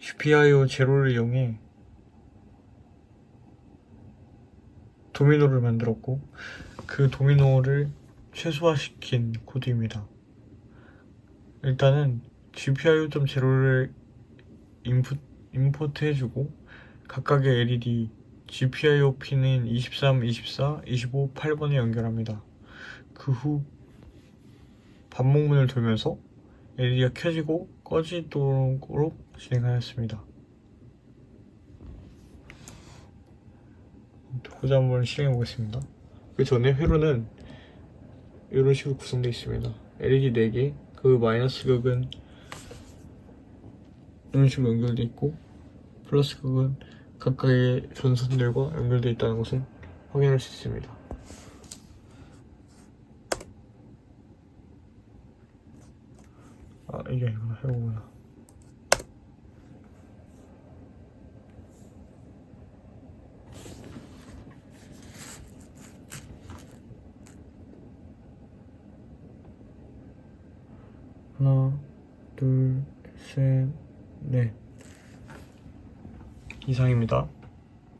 GPIO 제로를 이용해 도미노를 만들었고 그 도미노를 최소화시킨 코드입니다. 일단은 GPIO.0를 인풋, 임포트 해주고 각각의 LED GPIO 핀인 23, 24, 25, 8번에 연결합니다. 그 후 반복문을 돌면서 LED가 켜지고 꺼지도록 진행하였습니다. 도구자 한번 실행해 보겠습니다. 그 전에 회로는 이런 식으로 구성되어 있습니다. LED 4개, 그 마이너스 극은 이런 식으로 연결되어 있고 플러스 극은 각각의 전선들과 연결되어 있다는 것을 확인할 수 있습니다. 아 이게 아니구나 회로구나. 하나, 둘, 셋, 넷. 이상입니다.